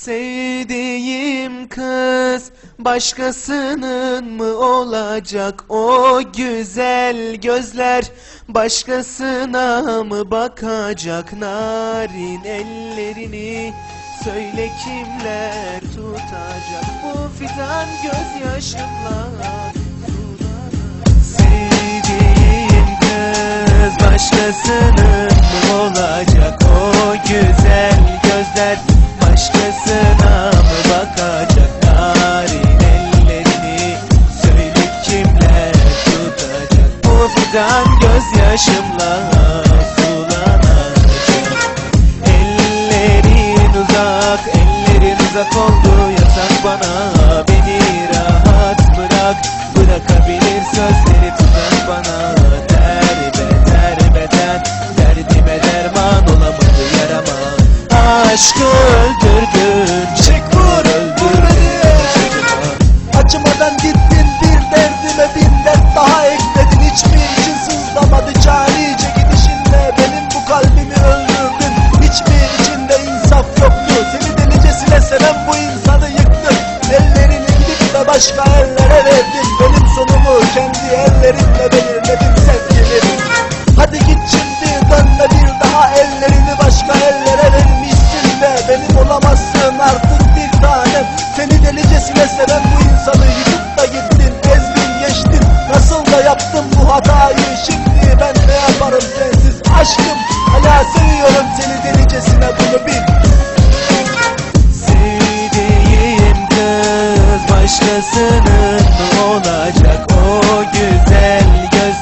Sevdiğim kız başkasının mı olacak o güzel gözler? Başkasına mı bakacak narin ellerini? Söyle kimler tutacak bu fidan gözyaşımla? Sevdiğim kız başkasının fidan gözyaşımla sulanacak Ellerin uzak, ellerin uzak oldu. Yasak bana Beni rahat bırak, bırakabilir sözleri tuzak bana seven bu insanı yıktın Ellerini gidip de başka ellere verdin. Benim sonumu kendi ellerinle belirledin sevgilim. Hadi git şimdi dönme bir daha ellerini başka ellere vermişsin de Benim olamazsın artık bir tanem. Seni delicesine seven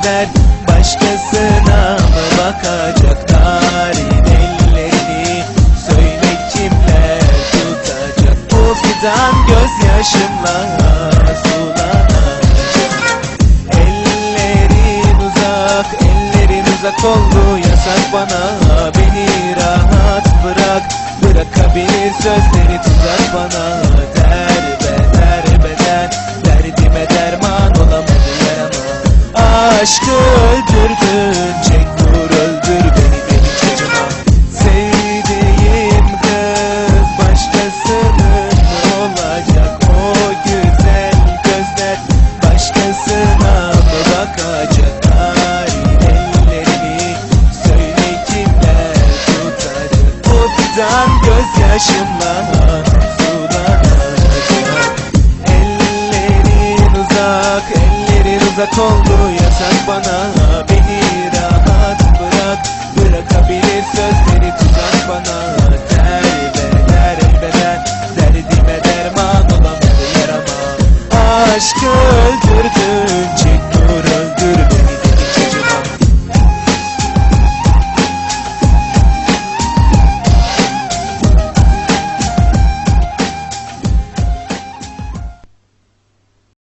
gözler Başkasına mı bakacak narin ellerini Söyle kimler tutacak? Bu fidan gözyaşımla sulanacak Ellerin uzak, ellerin uzak oldu. Yasak bana Beni rahat bırak, bırakabilir sözleri tuzak bana Derbeder fidan gözyaşımla sulanacak Ellerin uzak, ellerin uzak oldu. Yasak bana. Beni rahat bırak, bırakabilir sözleri tuzak bana. Derbeder beden, derdime derman olamadı yarama Aşkı öldürdün,